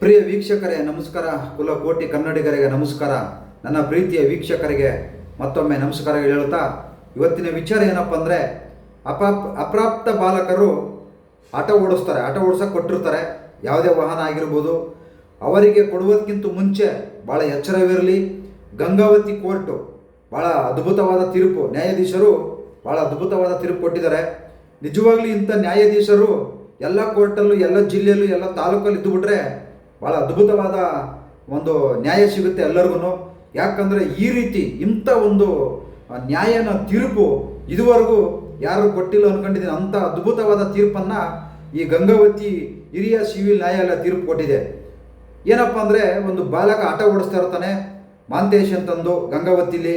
ಪ್ರಿಯ ವೀಕ್ಷಕರೇ, ನಮಸ್ಕಾರ. ಕುಲಕೋಟಿ ಕನ್ನಡಿಗರಿಗೆ ನಮಸ್ಕಾರ. ನನ್ನ ಪ್ರೀತಿಯ ವೀಕ್ಷಕರಿಗೆ ಮತ್ತೊಮ್ಮೆ ನಮಸ್ಕಾರ ಹೇಳುತ್ತಾ, ಇವತ್ತಿನ ವಿಚಾರ ಏನಪ್ಪ ಅಂದರೆ, ಅಪಾಪ್, ಅಪ್ರಾಪ್ತ ಬಾಲಕರು ಆಟ ಓಡಿಸ್ತಾರೆ. ಆಟ ಓಡಿಸೋಕೆ ಕೊಟ್ಟಿರ್ತಾರೆ. ಯಾವುದೇ ವಾಹನ ಆಗಿರ್ಬೋದು. ಅವರಿಗೆ ಕೊಡುವುದಕ್ಕಿಂತ ಮುಂಚೆ ಭಾಳ ಎಚ್ಚರವಿರಲಿ. ಗಂಗಾವತಿ ಕೋರ್ಟು ಭಾಳ ಅದ್ಭುತವಾದ ತೀರ್ಪು. ನ್ಯಾಯಾಧೀಶರು ಭಾಳ ಅದ್ಭುತವಾದ ತೀರ್ಪು ಕೊಟ್ಟಿದ್ದಾರೆ. ನಿಜವಾಗ್ಲೂ ಇಂಥ ನ್ಯಾಯಾಧೀಶರು ಎಲ್ಲ ಕೋರ್ಟಲ್ಲೂ, ಎಲ್ಲ ಜಿಲ್ಲೆಯಲ್ಲೂ, ಎಲ್ಲ ತಾಲೂಕಲ್ಲಿ ಇದ್ದುಬಿಟ್ರೆ ಭಾಳ ಅದ್ಭುತವಾದ ಒಂದು ನ್ಯಾಯ ಸಿಗುತ್ತೆ ಎಲ್ಲರಿಗೂ ಯಾಕಂದರೆ ಈ ರೀತಿ ಇಂಥ ಒಂದು ನ್ಯಾಯನ ತೀರ್ಪು ಇದುವರೆಗೂ ಯಾರು ಕೊಟ್ಟಿಲ್ಲ ಅನ್ಕೊಂಡಿದ್ದೀನಿ. ಅಂಥ ಅದ್ಭುತವಾದ ತೀರ್ಪನ್ನು ಈ ಗಂಗಾವತಿ ಹಿರಿಯ ಸಿವಿಲ್ ನ್ಯಾಯಾಲಯ ತೀರ್ಪು ಕೊಟ್ಟಿದೆ. ಏನಪ್ಪ ಅಂದರೆ ಒಂದು ಬಾಲಕ ಆಟ ಓಡಿಸ್ತಾ ಇರ್ತಾನೆ, ಮಾಂತೇಶ್ ಅಂತಂದು ಗಂಗಾವತಿಲಿ.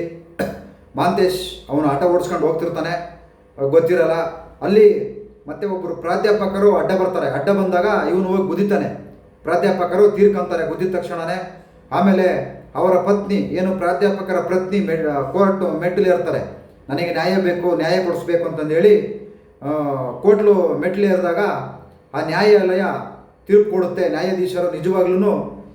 ಮಾಂತೇಶ್ ಅವನು ಆಟ ಓಡಿಸ್ಕೊಂಡು ಹೋಗ್ತಿರ್ತಾನೆ, ಗೊತ್ತಿರಲ್ಲ. ಅಲ್ಲಿ ಮತ್ತೆ ಒಬ್ಬರು ಪ್ರಾಧ್ಯಾಪಕರು ಅಡ್ಡ ಬರ್ತಾರೆ. ಅಡ್ಡ ಬಂದಾಗ ಇವನು ಹೋಗಿ ಗುದಿತಾನೆ. ಪ್ರಾಧ್ಯಾಪಕರು ತೀರ್ಕೊಂತಾರೆ ಗುದ್ದಿದ ತಕ್ಷಣನೇ. ಆಮೇಲೆ ಅವರ ಪತ್ನಿ, ಏನು ಪ್ರಾಧ್ಯಾಪಕರ ಪತ್ನಿ ಮೆ ಕೋರ್ಟ್ ಮೆಟ್ಟಿಲು ಇರ್ತಾರೆ ನನಗೆ ನ್ಯಾಯ ಬೇಕು, ನ್ಯಾಯ ಕೊಡಿಸ್ಬೇಕು ಅಂತಂದೇಳಿ ಕೋರ್ಟ್ಲು ಮೆಟ್ಟಿಲು ಏರಿದಾಗ ಆ ನ್ಯಾಯಾಲಯ ತೀರ್ಪು ಕೊಡುತ್ತೆ. ನ್ಯಾಯಾಧೀಶರು ನಿಜವಾಗ್ಲೂ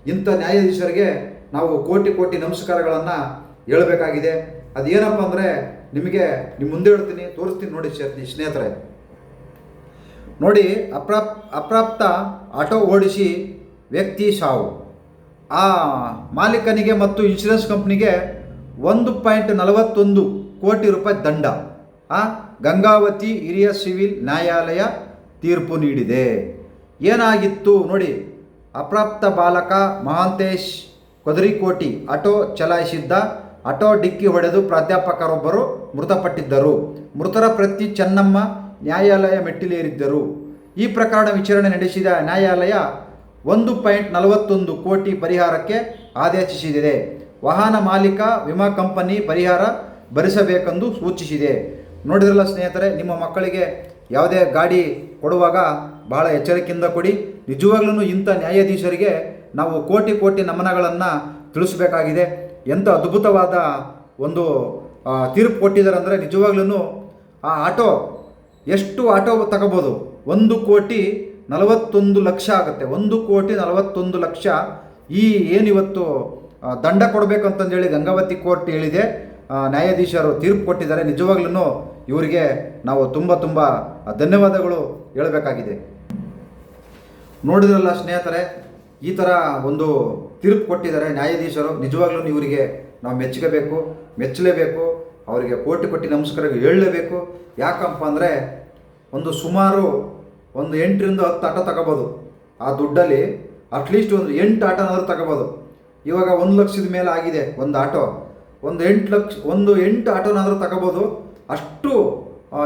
ಇಂಥ ನ್ಯಾಯಾಧೀಶರಿಗೆ ನಾವು ಕೋಟಿ ಕೋಟಿ ನಮಸ್ಕಾರಗಳನ್ನು ಹೇಳಬೇಕಾಗಿದೆ. ಅದೇನಪ್ಪ ಅಂದರೆ ನಿಮಗೆ ನಿಮ್ಮ ಮುಂದೆ ಹೇಳ್ತೀನಿ, ತೋರಿಸ್ತೀನಿ ನೋಡಿ ಸ್ನೇ- ಸ್ನೇಹಿತರೆ. ನೋಡಿ ಅಪ್ರಾಪ್, ಅಪ್ರಾಪ್ತ ಆಟೋ ಓಡಿಸಿ ವ್ಯಕ್ತಿ ಸಾವು. ಆ ಮಾಲೀಕನಿಗೆ ಮತ್ತು ಇನ್ಶೂರೆನ್ಸ್ ಕಂಪ್ನಿಗೆ ಒಂದು ಪಾಯಿಂಟ್ ನಲವತ್ತೊಂದು ಕೋಟಿ ರೂಪಾಯಿ ದಂಡ. ಆ ಗಂಗಾವತಿ ಹಿರಿಯ ಸಿವಿಲ್ ನ್ಯಾಯಾಲಯ ತೀರ್ಪು ನೀಡಿದೆ. ಏನಾಗಿತ್ತು ನೋಡಿ, ಅಪ್ರಾಪ್ತ ಬಾಲಕ ಮಹಾಂತೇಶ್ ಕೊದರಿಕೋಟಿ ಆಟೋ ಚಲಾಯಿಸಿದ್ದ, ಆಟೋ ಡಿಕ್ಕಿ ಹೊಡೆದು ಪ್ರಾಧ್ಯಾಪಕರೊಬ್ಬರು ಮೃತಪಟ್ಟಿದ್ದರು. ಮೃತರ ಪ್ರತಿ ಚೆನ್ನಮ್ಮ ನ್ಯಾಯಾಲಯ ಮೆಟ್ಟಿಲೇರಿದ್ದರು. ಈ ಪ್ರಕರಣ ವಿಚಾರಣೆ ನಡೆಸಿದ ನ್ಯಾಯಾಲಯ ಒಂದು ಪಾಯಿಂಟ್ ನಲವತ್ತೊಂದು ಕೋಟಿ ಪರಿಹಾರಕ್ಕೆ ಆದೇಶಿಸಿದೆ ವಾಹನ ಮಾಲೀಕ ವಿಮಾ ಕಂಪನಿ ಪರಿಹಾರ ಭರಿಸಬೇಕೆಂದು ಸೂಚಿಸಿದೆ. ನೋಡಿದ್ರಲ್ಲ ಸ್ನೇಹಿತರೆ, ನಿಮ್ಮ ಮಕ್ಕಳಿಗೆ ಯಾವುದೇ ಗಾಡಿ ಕೊಡುವಾಗ ಬಹಳ ಎಚ್ಚರಿಕೆಯಿಂದ ಕೊಡಿ. ನಿಜವಾಗ್ಲೂ ಇಂಥ ನ್ಯಾಯಾಧೀಶರಿಗೆ ನಾವು ಕೋಟಿ ಕೋಟಿ ನಮನಗಳನ್ನು ತಿಳಿಸಬೇಕಾಗಿದೆ. ಎಂಥ ಅದ್ಭುತವಾದ ಒಂದು ತೀರ್ಪು ಕೊಟ್ಟಿದ್ದಾರೆ ಅಂದರೆ ನಿಜವಾಗ್ಲೂ ಆ ಆಟೋ, ಎಷ್ಟು ಆಟೋ ತಗೋಬೋದು? ಒಂದು ಕೋಟಿ ನಲವತ್ತೊಂದು ಲಕ್ಷ ಆಗುತ್ತೆ. ಒಂದು ಕೋಟಿ ನಲವತ್ತೊಂದು ಲಕ್ಷ ಈ ಏನಿವತ್ತು ದಂಡ ಕೊಡಬೇಕು ಅಂತಂದೇಳಿ ಗಂಗಾವತಿ ಕೋರ್ಟ್ ಹೇಳಿದೆ. ನ್ಯಾಯಾಧೀಶರು ತೀರ್ಪು ಕೊಟ್ಟಿದ್ದಾರೆ. ನಿಜವಾಗ್ಲೂ ಇವರಿಗೆ ನಾವು ತುಂಬ ತುಂಬ ಧನ್ಯವಾದಗಳು ಹೇಳಬೇಕಾಗಿದೆ. ನೋಡಿದ್ರಲ್ಲ ಸ್ನೇಹಿತರೆ, ಈ ಥರ ಒಂದು ತೀರ್ಪು ಕೊಟ್ಟಿದ್ದಾರೆ ನ್ಯಾಯಾಧೀಶರು. ನಿಜವಾಗ್ಲೂ ಇವರಿಗೆ ನಾವು ಮೆಚ್ಚಬೇಕು, ಮೆಚ್ಚಲೇಬೇಕು, ಅವರಿಗೆ ಕೋಟಿ ಕೋಟಿ ನಮಸ್ಕಾರ ಹೇಳಲೇಬೇಕು. ಯಾಕಪ್ಪ ಅಂದರೆ ಒಂದು ಸುಮಾರು ಒಂದು ಎಂಟರಿಂದ ಹತ್ತು ಆಟೋ ತಗೋಬೋದು. ಆ ದುಡ್ಡಲ್ಲಿ ಅಟ್ಲೀಸ್ಟ್ ಒಂದು ಎಂಟು ಆಟೋನಾದ್ರೂ ತಗೋಬೋದು. ಇವಾಗ ಒಂದು ಲಕ್ಷದ ಮೇಲೆ ಆಗಿದೆ ಒಂದು ಆಟೋ. ಒಂದು ಎಂಟು ಲಕ್ಷ, ಒಂದು ಎಂಟು ಆಟೋನಾದರೂ ತಗೋಬೋದು. ಅಷ್ಟು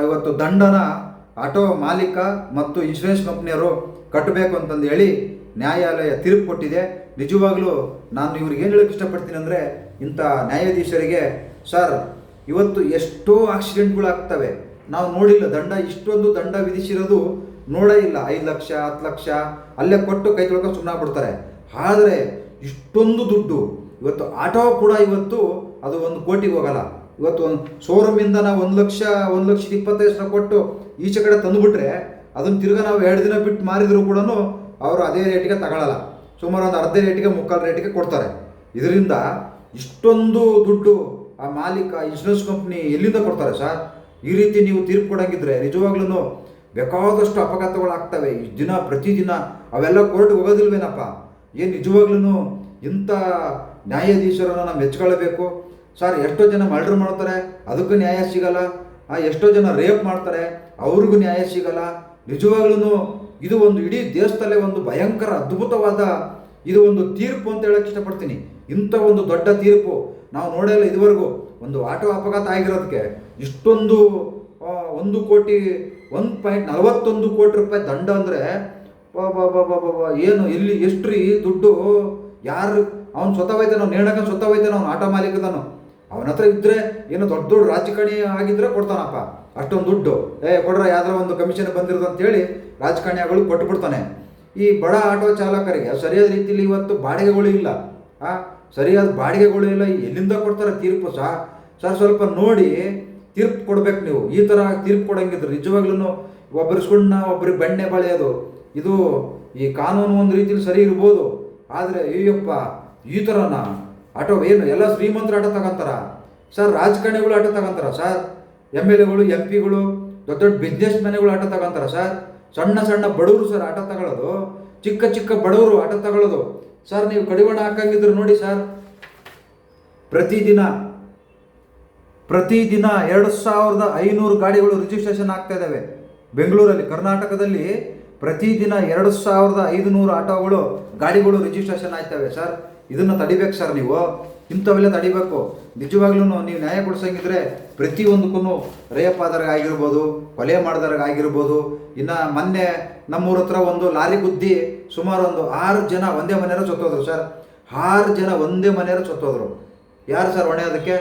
ಇವತ್ತು ದಂಡನ ಆಟೋ ಮಾಲೀಕ ಮತ್ತು ಇನ್ಶೂರೆನ್ಸ್ ಕಂಪ್ನಿಯವರು ಕಟ್ಟಬೇಕು ಅಂತಂದು ಹೇಳಿ ನ್ಯಾಯಾಲಯ ತೀರ್ಪು ಕೊಟ್ಟಿದೆ. ನಿಜವಾಗ್ಲೂ ನಾನು ಇವ್ರಿಗೆ ಏನು ಹೇಳಕ್ಕೆ ಇಷ್ಟಪಡ್ತೀನಿ ಅಂದರೆ ಇಂಥ ನ್ಯಾಯಾಧೀಶರಿಗೆ, ಸರ್, ಇವತ್ತು ಎಷ್ಟೋ ಆಕ್ಸಿಡೆಂಟ್ಗಳಾಗ್ತವೆ ನಾವು ನೋಡಿಲ್ಲ, ದಂಡ, ಇಷ್ಟೊಂದು ದಂಡ ವಿಧಿಸಿರೋದು ನೋಡೇ ಇಲ್ಲ. ಐದು ಲಕ್ಷ, ಹತ್ತು ಲಕ್ಷ, ಅಲ್ಲೇ ಕೊಟ್ಟು ಕೈ ತೊಳ್ಕೊಂಡು ಸುಮ್ಮನೆ ಬಿಡ್ತಾರೆ ಆದರೆ ಇಷ್ಟೊಂದು ದುಡ್ಡು, ಇವತ್ತು ಆಟೋ ಕೂಡ ಇವತ್ತು ಅದು ಒಂದು ಕೋಟಿಗೆ ಹೋಗಲ್ಲ. ಇವತ್ತು ಒಂದು ಶೋರೂಮಿಂದ ನಾವು ಒಂದು ಲಕ್ಷ, ಒಂದು ಲಕ್ಷದ ಇಪ್ಪತ್ತೈದು ಸಾವಿರ ಕೊಟ್ಟು ಈಚೆ ಕಡೆ ತಂದುಬಿಟ್ರೆ ಅದನ್ನು ತಿರ್ಗಾ ನಾವು ಎರಡು ದಿನ ಬಿಟ್ಟು ಮಾರಿದರೂ ಕೂಡ ಅವರು ಅದೇ ರೇಟಿಗೆ ತಗೊಳ್ಳಲ್ಲ ಸುಮಾರು ಒಂದು ಅರ್ಧ ರೇಟಿಗೆ ಮುಕ್ಕಾಲು ರೇಟಿಗೆ ಕೊಡ್ತಾರೆ. ಇದರಿಂದ ಇಷ್ಟೊಂದು ದುಡ್ಡು ಆ ಮಾಲೀಕ ಇನ್ಶೂರೆನ್ಸ್ ಕಂಪ್ನಿ ಎಲ್ಲಿಂದ ಕೊಡ್ತಾರೆ ಸರ್? ಈ ರೀತಿ ನೀವು ತೀರ್ಪು ಕೊಡೋಂಗಿದ್ರೆ ನಿಜವಾಗ್ಲೂ ಬೇಕಾದಷ್ಟು ಅಪಘಾತಗಳಾಗ್ತವೆ. ಇಷ್ಟು ದಿನ ಪ್ರತಿದಿನ ಅವೆಲ್ಲ ಕೋರ್ಟ್ಗೆ ಹೋಗೋದಿಲ್ವೇನಪ್ಪ? ಏನು ನಿಜವಾಗ್ಲೂ ಇಂಥ ನ್ಯಾಯಾಧೀಶರನ್ನು ನಾವು ಮೆಚ್ಕೊಳ್ಬೇಕು? ಸರ್, ಎಷ್ಟೋ ಜನ ಮರ್ಡರ್ ಮಾಡ್ತಾರೆ, ಅದಕ್ಕೂ ನ್ಯಾಯ ಸಿಗಲ್ಲ. ಎಷ್ಟೋ ಜನ ರೇಪ್ ಮಾಡ್ತಾರೆ, ಅವ್ರಿಗೂ ನ್ಯಾಯ ಸಿಗಲ್ಲ. ನಿಜವಾಗ್ಲೂ ಇದು ಒಂದು ಇಡೀ ದೇಶದಲ್ಲೇ ಒಂದು ಭಯಂಕರ ಅದ್ಭುತವಾದ ಇದು ಒಂದು ತೀರ್ಪು ಅಂತ ಹೇಳಕ್ಕೆ ಇಷ್ಟಪಡ್ತೀನಿ. ಇಂಥ ಒಂದು ದೊಡ್ಡ ತೀರ್ಪು ನಾವು ನೋಡಲ್ಲ ಇದುವರೆಗೂ. ಒಂದು ಆಟೋ ಅಪಘಾತ ಆಗಿರೋದಕ್ಕೆ ಇಷ್ಟೊಂದು ಒಂದು ಕೋಟಿ ಒಂದು ಪಾಯಿಂಟ್ ನಲವತ್ತೊಂದು ಕೋಟಿ ರೂಪಾಯಿ ದಂಡ ಅಂದರೆ ಏನು, ಎಲ್ಲಿ ಎಷ್ಟು ರೀ ದುಡ್ಡು? ಯಾರು? ಅವ್ನು ಸ್ವತಃ ಹೋಯ್ತಾನ, ಅವ್ನು ನೇಣಕ ಸ್ವತಃ ಹೋಯ್ತಾನ, ಅವ್ನು ಆಟೋ ಮಾಲೀಕದನು ಅವನ ಹತ್ರ ಇದ್ರೆ ಏನೋ ದೊಡ್ಡ ದೊಡ್ಡ ರಾಜಕಾರಣಿ ಆಗಿದ್ರೆ ಕೊಡ್ತಾನಪ್ಪ. ಅಷ್ಟೊಂದು ದುಡ್ಡು. ಏ, ಕೊಡ್ರ, ಯಾವ್ದಾರ ಒಂದು ಕಮಿಷನ್ ಬಂದಿರೋದು ಅಂತೇಳಿ ಕೊಟ್ಟು ಬಿಡ್ತಾನೆ ಈ ಬಡ ಆಟೋ ಚಾಲಕರಿಗೆ ಸರಿಯಾದ ರೀತಿಯಲ್ಲಿ ಇವತ್ತು ಬಾಡಿಗೆಗಳು ಇಲ್ಲ. ಆ, ಸರಿಯಾದ ಬಾಡಿಗೆಗಳು ಇಲ್ಲ. ಎಲ್ಲಿಂದ ಕೊಡ್ತಾರೆ ತೀರ್ಪು ಸಹ ಸರ್, ಸ್ವಲ್ಪ ನೋಡಿ. ತೀರ್ಪು ಕೊಡ್ಬೇಕು ನೀವು. ಈ ಥರ ತೀರ್ಪು ಕೊಡಂಗಿದ್ರೆ ನಿಜವಾಗ್ಲೂ ಒಬ್ಬರು ಸುಣ್ಣ ಒಬ್ಬರಿಗೆ ಬೆಣ್ಣೆ ಬಳಿಯೋದು, ಇದು ಈ ಕಾನೂನು ಒಂದು ರೀತಿಯಲ್ಲಿ ಸರಿ ಇರ್ಬೋದು. ಆದರೆ ಅಯ್ಯಪ್ಪ ಈ ಥರನ ಆಟೋ ಏನು, ಎಲ್ಲ ಶ್ರೀಮಂತರು ಆಟೋ ತಗೊಂತಾರ? ಸರ್, ರಾಜಕಾರಣಿಗಳು ಆಟೋ ತಗೊಂತಾರ ಸರ್? ಎಂ ಎಲ್ ಎಗಳು, ಎಂ ಪಿಗಳು, ದೊಡ್ಡ ದೊಡ್ಡ ಬಿಸ್ನೆಸ್ ಮ್ಯಾನ್ಗಳು ಆಟ ತಗೊಂತಾರ ಸರ್? ಸಣ್ಣ ಸಣ್ಣ ಬಡವರು ಸರ್ ಆಟ ತಗೊಳ್ಳೋದು ಚಿಕ್ಕ ಚಿಕ್ಕ ಬಡವರು ಆಟೋ ತಗೊಳ್ಳೋದು ಸರ್, ನೀವು ಕಡಿವಾಣ ಹಾಕಂಗಿದ್ರು ನೋಡಿ ಸರ್, ಪ್ರತಿದಿನ ಪ್ರತಿದಿನ ಎರಡು ಸಾವಿರದ ಐನೂರು ಗಾಡಿಗಳು ರಿಜಿಸ್ಟ್ರೇಷನ್ ಆಗ್ತಾ ಇದ್ದಾವೆ. ಬೆಂಗಳೂರಲ್ಲಿ, ಕರ್ನಾಟಕದಲ್ಲಿ ಪ್ರತಿದಿನ ಎರಡು ಸಾವಿರದ ಐದುನೂರು ಆಟೋಗಳು, ಗಾಡಿಗಳು ರಿಜಿಸ್ಟ್ರೇಷನ್ ಆಯ್ತವೆ ಸರ್, ಇದನ್ನು ತಡಿಬೇಕು ಸರ್ ನೀವು? ಇಂಥವೆಲ್ಲ ತಡಿಬೇಕು. ನಿಜವಾಗ್ಲೂ ನೀವು ನ್ಯಾಯ ಕೊಡ್ಸಂಗಿದ್ರೆ ಪ್ರತಿಯೊಂದಕ್ಕೂ ರೇಪಾದರ್ಗ ಆಗಿರ್ಬೋದು ಕೊಲೆ ಆಗಿರ್ಬೋದು ಇನ್ನು ಮೊನ್ನೆ ನಮ್ಮೂರ ಹತ್ರ ಒಂದು ಲಾರಿ ಗುದ್ದಿ ಸುಮಾರು ಒಂದು ಆರು ಜನ ಒಂದೇ ಮನೆಯವರು ಸತ್ತೋದ್ರು ಸರ್. ಆರು ಜನ ಒಂದೇ ಮನೆಯವರು ಸತ್ತೋದ್ರು. ಯಾರು ಸರ್ ಹೊಣೆ ಅದಕ್ಕೆ?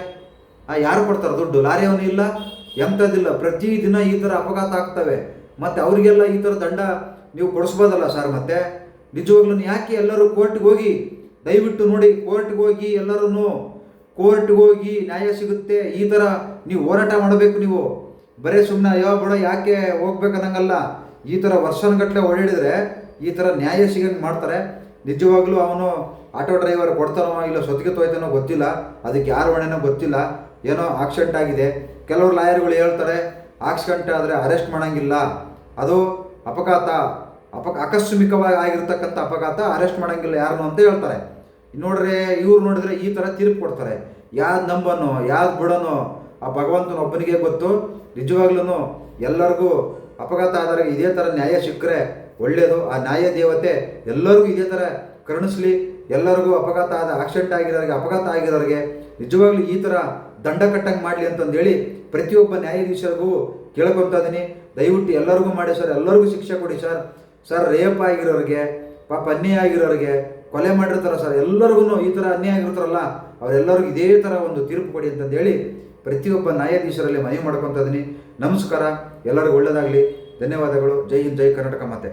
ಯಾರು ಕೊಡ್ತಾರೆ ದುಡ್ಡು? ಲಾರಿ ಅವನು ಇಲ್ಲ ಎಂಥದ್ದಿಲ್ಲ ಪ್ರತಿದಿನ ಈ ಥರ ಅಪಘಾತ ಆಗ್ತವೆ. ಮತ್ತು ಅವರಿಗೆಲ್ಲ ಈ ಥರ ದಂಡ ನೀವು ಕೊಡಿಸ್ಬೋದಲ್ಲ ಸರ್ ಮತ್ತೆ? ನಿಜವಾಗ್ಲೂ ಯಾಕೆ ಎಲ್ಲರೂ ಕೋರ್ಟ್ಗೆ ಹೋಗಿ? ದಯವಿಟ್ಟು ನೋಡಿ ಕೋರ್ಟ್ಗೆ ಹೋಗಿ ಎಲ್ಲರೂ ಕೋರ್ಟ್ಗೆ ಹೋಗಿ ನ್ಯಾಯ ಸಿಗುತ್ತೆ. ಈ ಥರ ನೀವು ಹೋರಾಟ ಮಾಡಬೇಕು ನೀವು. ಬರೀ ಸುಮ್ಮನೆ ಅಯ್ಯೋ ಬಡ, ಯಾಕೆ ಹೋಗ್ಬೇಕನ್ನಂಗಲ್ಲ ಈ ಥರ ವರ್ಷನಗಟ್ಟಲೆ ಓಡಾಡಿದ್ರೆ ಈ ಥರ ನ್ಯಾಯ ಸಿಗಂಗೆ ಮಾಡ್ತಾರೆ. ನಿಜವಾಗ್ಲೂ ಅವನು ಆಟೋ ಡ್ರೈವರ್ ಕೊಡ್ತಾನೋ ಇಲ್ಲ ಸೊತ್ತಿಗೆ ತೋಯ್ತಾನೋ ಗೊತ್ತಿಲ್ಲ. ಅದಕ್ಕೆ ಯಾರು ಹೊಣೆನೋ ಗೊತ್ತಿಲ್ಲ. ಏನೋ ಆಕ್ಸಿಡೆಂಟ್ ಆಗಿದೆ. ಕೆಲವರು ಲಾಯರ್ಗಳು ಹೇಳ್ತಾರೆ ಆಕ್ಸಿಡೆಂಟ್ ಆದರೆ ಅರೆಸ್ಟ್ ಮಾಡೋಂಗಿಲ್ಲ. ಅದು ಅಪಘಾತ. ಅಪ, ಆಕಸ್ಮಿಕವಾಗಿ ಆಗಿರ್ತಕ್ಕಂಥ ಅಪಘಾತ ಅರೆಸ್ಟ್ ಮಾಡೋಂಗಿಲ್ಲ ಯಾರನ್ನು ಅಂತ ಹೇಳ್ತಾರೆ. ನೋಡ್ರೆ ಇವ್ರು ನೋಡಿದ್ರೆ ಈ ಥರ ತೀರ್ಪು ಕೊಡ್ತಾರೆ. ಯಾವ್ದು ನಂಬನೋ ಯಾವ್ದು ಬಿಡೋನೋ ಆ ಭಗವಂತನ ಒಬ್ಬನಿಗೆ ಗೊತ್ತು. ನಿಜವಾಗ್ಲೂ ಎಲ್ಲರಿಗೂ ಅಪಘಾತ ಆದರೆ ಇದೇ ಥರ ನ್ಯಾಯ ಸಿಕ್ಕರೆ ಒಳ್ಳೆಯದು ಆ ನ್ಯಾಯ ದೇವತೆ ಎಲ್ಲರಿಗೂ ಇದೇ ಥರ ಕರುಣಿಸ್ಲಿ. ಎಲ್ಲರಿಗೂ ಅಪಘಾತ ಆದ ಆಕ್ಸಿಡೆಂಟ್ ಆಗಿರೋರಿಗೆ, ಅಪಘಾತ ಆಗಿರೋರಿಗೆ ನಿಜವಾಗ್ಲೂ ಈ ಥರ ದಂಡ ಕಟ್ಟಂಗೆ ಮಾಡಲಿ ಅಂತಂದೇಳಿ ಪ್ರತಿಯೊಬ್ಬ ನ್ಯಾಯಾಧೀಶರಿಗೂ ಕೇಳ್ಕೊತಾ ಇದ್ದೀನಿ ದಯವಿಟ್ಟು ಎಲ್ಲರಿಗೂ ಮಾಡಿ ಸರ್, ಎಲ್ಲರಿಗೂ ಶಿಕ್ಷೆ ಕೊಡಿ ಸರ್. ಸರ್, ರೇಪ್ ಆಗಿರೋರಿಗೆ, ಪಾಪ ಅನ್ಯಾಯ ಆಗಿರೋರಿಗೆ ಕೊಲೆ ಮಾಡಿರ್ತಾರ ಸರ್. ಎಲ್ಲರಿಗೂ ಈ ಥರ ಅನ್ಯಾಯ ಆಗಿರ್ತಾರಲ್ಲ, ಅವರೆಲ್ಲರಿಗೂ ಇದೇ ಥರ ಒಂದು ತೀರ್ಪು ಕೊಡಿ ಅಂತಂದೇಳಿ ಪ್ರತಿಯೊಬ್ಬ ನ್ಯಾಯಾಧೀಶರಲ್ಲಿ ಮನವಿ ಮಾಡ್ಕೊತಾ ಇದ್ದೀನಿ ನಮಸ್ಕಾರ. ಎಲ್ಲರಿಗೂ ಒಳ್ಳೆಯದಾಗಲಿ ಧನ್ಯವಾದಗಳು. ಜೈ ಹಿಂದ್, ಜೈ ಕರ್ನಾಟಕ ಮಾತೆ.